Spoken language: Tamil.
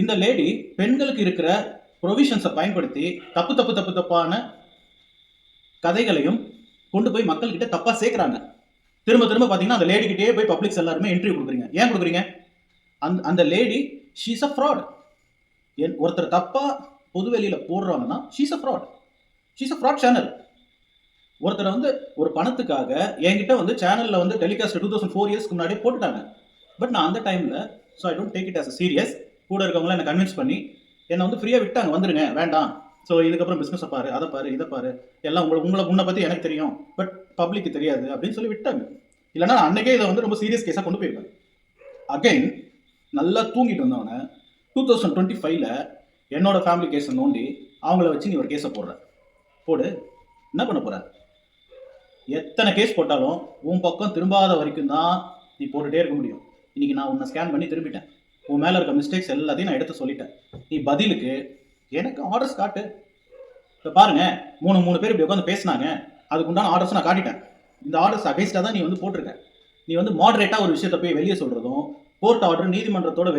இந்த லேடி பெண்களுக்கு இருக்கிற ப்ரொவிஷன்ஸை பயன்படுத்தி தப்பு தப்பு தப்பு தப்பான கதைகளையும் கொண்டு போய் மக்கள்கிட்ட தப்பாக சேர்க்குறாங்க. திரும்ப திரும்ப பார்த்தீங்கன்னா அந்த லேடிக்கிட்டே போய் பப்ளிக்ஸ் எல்லாருமே இன்டர்வியூ கொடுக்குறீங்க. ஏன் கொடுக்குறீங்க? அந்த அந்த லேடி ஷீஸ் அ ஃப்ராட் என் ஒருத்தர் தப்பாக பொதுவெளியில் போடுறாங்கன்னா she's a fraud she's a fraud channel ஒருத்தரை வந்து ஒரு பணத்துக்காக என்கிட்ட வந்து சேனலில் வந்து டெலிகாஸ்ட் டூ தௌசண்ட் ஃபோர் இயர்ஸ்க்கு முன்னாடியே போட்டுட்டாங்க. பட் நான் அந்த டைமில் so I don't take it as a serious கூட இருக்கவங்கள என்னை கன்வின்ஸ் பண்ணி என்னை வந்து ஃப்ரீயாக விட்டாங்க வந்துருங்க வேண்டாம். ஸோ இதுக்கப்புறம் பிஸ்னஸை பாரு அதை பாரு இதை பாரு. எல்லாம் உங்களை உங்களை உன்னை பற்றி எனக்கு தெரியும். பட் பப்ளிக்கு தெரியாது அப்படின்னு சொல்லி விட்டாங்க. இல்லைன்னா அன்றைக்கே அன்னைக்கே இதை வந்து ரொம்ப சீரியஸ் கேஸாக கொண்டு போயிருப்பேன் அகைன் நல்லா தூங்கிட்டு வந்தவனே டூ தௌசண்ட் டுவெண்ட்டி ஃபைவ்ல என்னோட ஃபேமிலி கேஸை நோண்டி அவங்கள வச்சு நீ ஒரு கேஸை போடுற. போடு. என்ன பண்ண போற? எத்தனை கேஸ் போட்டாலும் உன் பக்கம் திரும்பாத வரைக்கும் தான் நீ போட்டுகிட்டே இருக்க முடியும். இன்னைக்கு நான் உன்னை ஸ்கேன் பண்ணி திரும்பிட்டேன். உன் மேலே இருக்க மிஸ்டேக்ஸ் எல்லாத்தையும் நான் எடுத்து சொல்லிட்டேன். நீ பதிலுக்கு எனக்கு ஆர்டர்ஸ் காட்டு. இப்போ பாருங்க மூணு மூணு பேர் இப்படி உட்காந்து பேசினாங்க. அதுக்கு உண்டான ஆர்டர்ஸ் நான் காட்டிட்டேன். இந்த ஆர்டர்ஸ் அகைன்ஸ்டாக தான் நீ வந்து போட்டிருக்க. நீ வந்து மாடரேட்டாக ஒரு விஷயத்தை போய் வெளியே சொல்கிறதும் கோர்ட் ஆர்டர் நீதிமன்றத்தோட